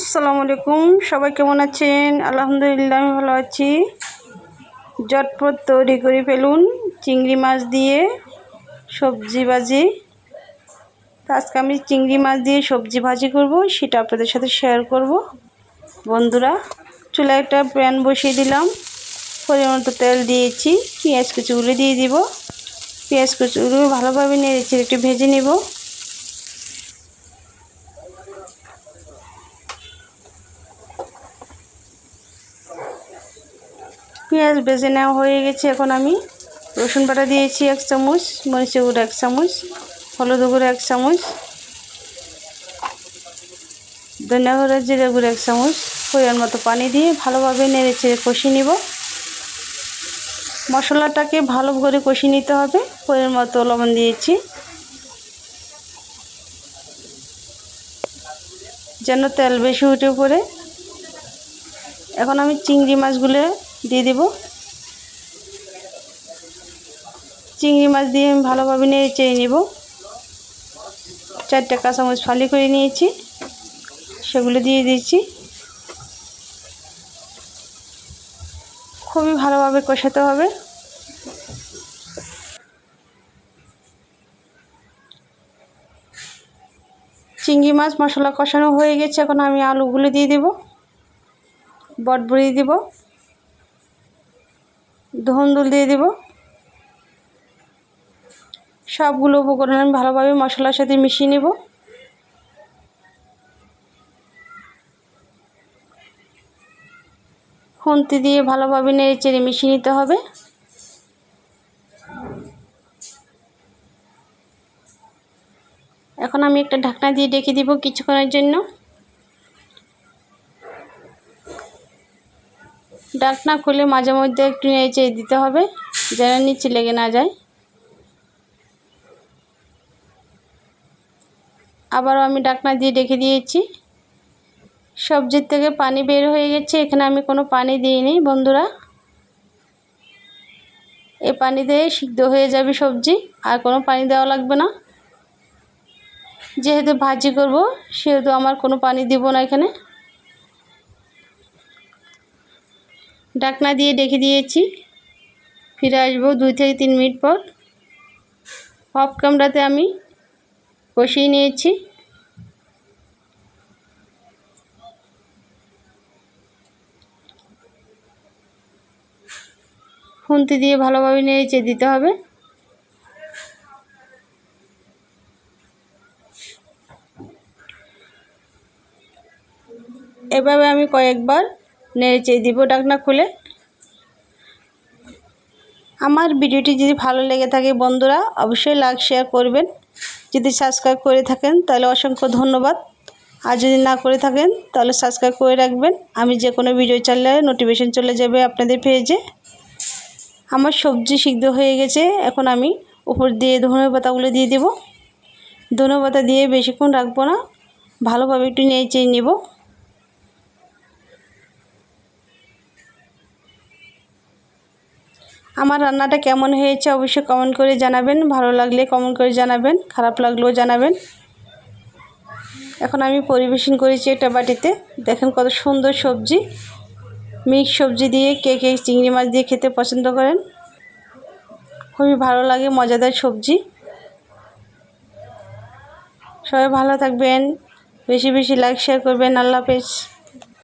আসসালামু আলাইকুম। সবাই কেমন আছেন? আলহামদুলিল্লাহ, আমি ভালো আছি। জটপট তৈরি করে ফেলুন চিংড়ি মাছ দিয়ে সবজি ভাজি। আজকে আমি চিংড়ি মাছ দিয়ে সবজি ভাজি করব, সেটা আপনাদের সাথে শেয়ার করব। বন্ধুরা চুলা একটা প্যান বসিয়ে দিলাম। পরিমাণ তেল দিয়েছি, পেঁয়াজ কুচিগুলো দিয়ে দিব। পেঁয়াজ কুচিগুলো ভালোভাবে নেড়েছি একটু ভেজে নেব। পেঁয়াজ বেজে নেওয়া হয়ে গেছে, এখন আমি রসুন বাটা দিয়েছি এক চামচ, মরিচের গুঁড়ো এক চামচ, হলুদ গুঁড়ো এক চামচ, ধনিয়া গুঁড়ো, জিরে গুঁড়ো এক চামচ, পরিমাণ মতো পানি দিয়ে ভালোভাবে নেড়ে চেড়ে কষিয়ে নিব। মশলাটাকে ভালো করে কষিয়ে নিতে হবে, পরিমাণ মতো লবণ দিয়েছি। যেন তেল বেশি উঠে পড়ে। এখন আমি চিংড়ি মাছগুলো দিয়ে দেব। চিংড়ি মাছ দিয়ে আমি ভালোভাবে নেড়ে চেয়ে নেব। চারটে কাঁচামচ ফালি করে নিয়েছি, সেগুলো দিয়ে দিয়েছি খুবই ভালোভাবে কষাতে হবে। চিংড়ি মাছ মশলা কষানো হয়ে গেছে, এখন আমি আলুগুলো দিয়ে দেব, বটবড়ি দিব। ধন্দুল দিয়ে দেব। সবগুলো উপকরণ আমি ভালোভাবে মশলার সাথে মিশিয়ে নেব। খুন্তি দিয়ে ভালোভাবে নেড়ে চেড়ে মিশিয়ে নিতে হবে। এখন আমি একটা ঢাকনা দিয়ে ডেকে দিব কিছুক্ষণের জন্য। ডাকনা খুলে মাঝে মধ্যে একটু নেড়ে দিতে হবে, যেন নিচে লেগে না যায়। আবারও আমি ডাকনা দিয়ে ডেকে দিয়েছি। সবজির থেকে পানি বের হয়ে গেছে, এখানে আমি কোনো পানি দিইনি, বন্ধুরা। এ পানি দিয়ে সিদ্ধ হয়ে যাবে সবজি, আর কোনো পানি দেওয়া লাগবে না। যেহেতু ভাজি করব, সেহেতু আমার কোনো পানি দিব না এখানে। ডাকনা দিয়ে ডেকে দিয়েছি। ফিরে আসব দুই থেকে তিন মিনিট পর। অফ ক্যামেরাতে আমি কষিয়ে নিয়েছি। খুন্তি দিয়ে ভালোভাবে নেড়েচে দিতে হবে। এভাবে আমি কয়েকবার নেড়ে দিব ডাকনা খুলে। আমার ভিডিওটি যদি ভালো লেগে থাকে বন্ধুরা, অবশ্যই লাইক শেয়ার করবেন। যদি সাবস্ক্রাইব করে থাকেন, তাহলে অসংখ্য ধন্যবাদ। আর যদি না করে থাকেন, তাহলে সাবস্ক্রাইব করে রাখবেন। আমি যে কোনো ভিডিও চাললে নোটিফিকেশান চলে যাবে আপনাদের পেজে আমার সবজি সিদ্ধ হয়ে গেছে, এখন আমি উপর দিয়ে ধনে পাতাগুলো দিয়ে দেব। ধনে পাতা দিয়ে বেশিক্ষণ রাখব না, ভালোভাবে একটু নেড়ে চেয়ে নেব। আমার রান্নাটা কেমন হয়েছে অবশ্যই কমেন্ট করে জানাবেন। ভালো লাগলে কমেন্ট করে জানাবেন, খারাপ লাগলেও জানাবেন। এখন আমি পরিবেশন করেছি একটা বাটিতে। দেখেন কত সুন্দর সবজি। মিক্স সবজি দিয়ে কে কে চিংড়ি মাছ দিয়ে খেতে পছন্দ করেন। খুবই ভালো লাগে, মজাদার সবজি। সবাই ভালো থাকবেন, বেশি বেশি লাইক শেয়ার করবেন। আল্লাহ হাফেজ।